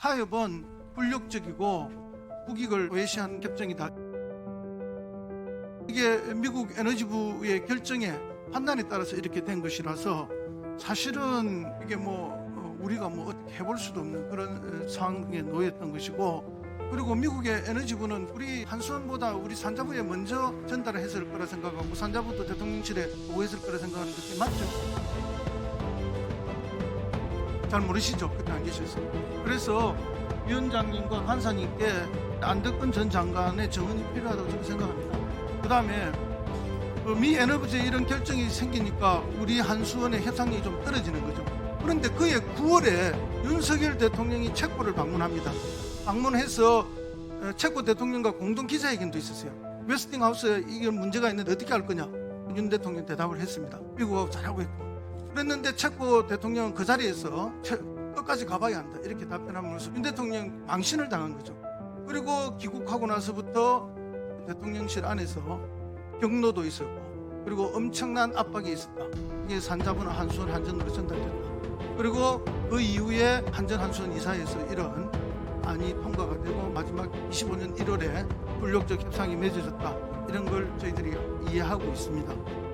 타협은 불력적이고 국익을 외시한 협정이다. 이게 미국 에너지부의 결정에 판단에 따라서 이렇게 된 것이라서 사실은 이게 뭐 어, 우리가 뭐 어떻게 해볼 수도 없는 그런 어, 상황에 놓였던 것이고 그리고 미국의 에너지부는 우리 한수원보다 우리 산자부에 먼저 전달을 했을 거라 생각하고 산자부도 대통령실에 보고했을 거라 생각하는 것이 맞죠? 잘 모르시죠? 그때 안 계셨어요. 그래서 위원장님과 간사님께 안덕근 전 장관의 정언이 필요하다고 저는 생각합니다. 그 다음에 미 에너지 이런 결정이 생기니까 우리 한수원의 협상력이 좀 떨어지는 거죠. 그런데 그해 9월에 윤석열 대통령이 체코를 방문합니다. 방문해서 어, 체코 대통령과 공동 기자회견도 있었어요. 웨스팅하우스에 이게 문제가 있는데 어떻게 할 거냐? 윤 대통령 대답을 했습니다. 미국하고 잘하고 있고. 그랬는데 체코 대통령은 그 자리에서 채- 끝까지 가봐야 한다. 이렇게 답변하면서 윤 대통령 망신을 당한 거죠. 그리고 귀국하고 나서부터 대통령실 안에서 경로도 있었고 그리고 엄청난 압박이 있었다. 이게 산자부는 한수원 한전으로 전달됐다. 그리고 그 이후에 한전 한수원 이사에서 이런 안이 통과가 되고 마지막 25년 1월에 불력적 협상이 맺어졌다. 이런 걸 저희들이 이해하고 있습니다.